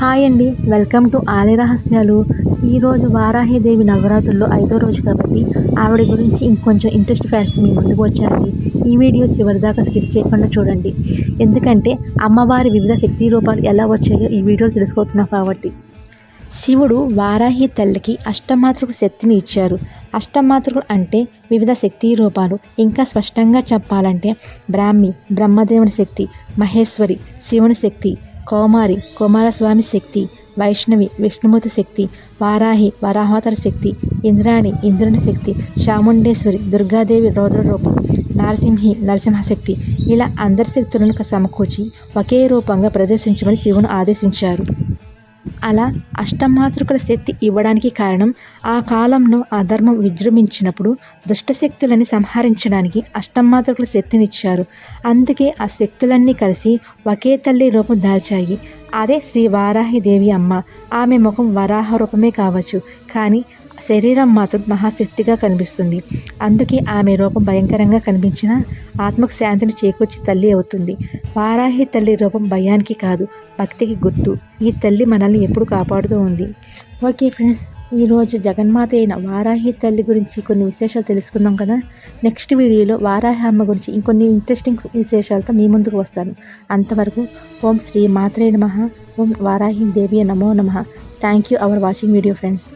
Hi అండి. Welcome to ఆలయ రహస్యాలు. ఈరోజు వారాహిదేవి నవరాత్రుల్లో ఐదో రోజు కాబట్టి ఆవిడ గురించి ఇంకొంచెం ఇంట్రెస్ట్ ఫ్యాన్స్ మీ ముందుకు వచ్చారండి ఈ వీడియో చివరిదాకా స్కిప్ చేయకుండా చూడండి. ఎందుకంటే అమ్మవారి వివిధ శక్తి రూపాలు ఎలా వచ్చాయో ఈ వీడియోలో తెలుసుకోతున్నాం కాబట్టి. శివుడు వారాహి తల్లికి అష్టమాతృకు శక్తిని ఇచ్చారు. అష్టమాతృకుడు అంటే వివిధ శక్తి రూపాలు. ఇంకా స్పష్టంగా చెప్పాలంటే బ్రాహ్మి బ్రహ్మదేవుని శక్తి మహేశ్వరి శివుని శక్తి కౌమారి కుమారస్వామి శక్తి వైష్ణవి విష్ణుమూర్తి శక్తి వారాహి వరాహోతర శక్తి ఇంద్రాణి ఇంద్రుని శక్తి చాముండేశ్వరి దుర్గాదేవి రౌద్ర రూపం నరసింహి నరసింహశక్తి ఇలా అందరి శక్తులను సమకూర్చి ఒకే రూపంగా ప్రదర్శించమని శివును ఆదేశించారు. అలా అష్టమాతృకుల శక్తి ఇవ్వడానికి కారణం ఆ కాలంలో అధర్మం విజృంభించినప్పుడు దుష్టశక్తులని సంహరించడానికి అష్టమాతృకుల శక్తినిచ్చారు. అందుకే ఆ శక్తులన్నీ కలిసి ఒకే తల్లి రూపం దాల్చాయి. అదే శ్రీ వారాహిదేవి అమ్మ. ఆమె ముఖం వరాహ రూపమే కావచ్చు. కానీ శరీరం మాత్రం మహాశక్తిగా కనిపిస్తుంది. అందుకే ఆమె రూపం భయంకరంగా కనిపించిన ఆత్మకు శాంతిని చేకూర్చి తల్లి అవుతుంది. వారాహి తల్లి రూపం భయానికి కాదు భక్తికి గుర్తు. ఈ తల్లి మనల్ని ఎప్పుడు కాపాడుతూ ఉంది. ఓకే ఫ్రెండ్స్ ఈరోజు జగన్మాత అయిన వారాహి తల్లి గురించి కొన్ని విశేషాలు తెలుసుకుందాం కదా. నెక్స్ట్ వీడియోలో వారాహి అమ్మ గురించి ఇంకొన్ని ఇంట్రెస్టింగ్ విశేషాలతో మీ ముందుకు వస్తాను. అంతవరకు ఓం శ్రీ మాత్రే నమ ఓం వారాహి దేవి నమో నమ. Thank you for watching video friends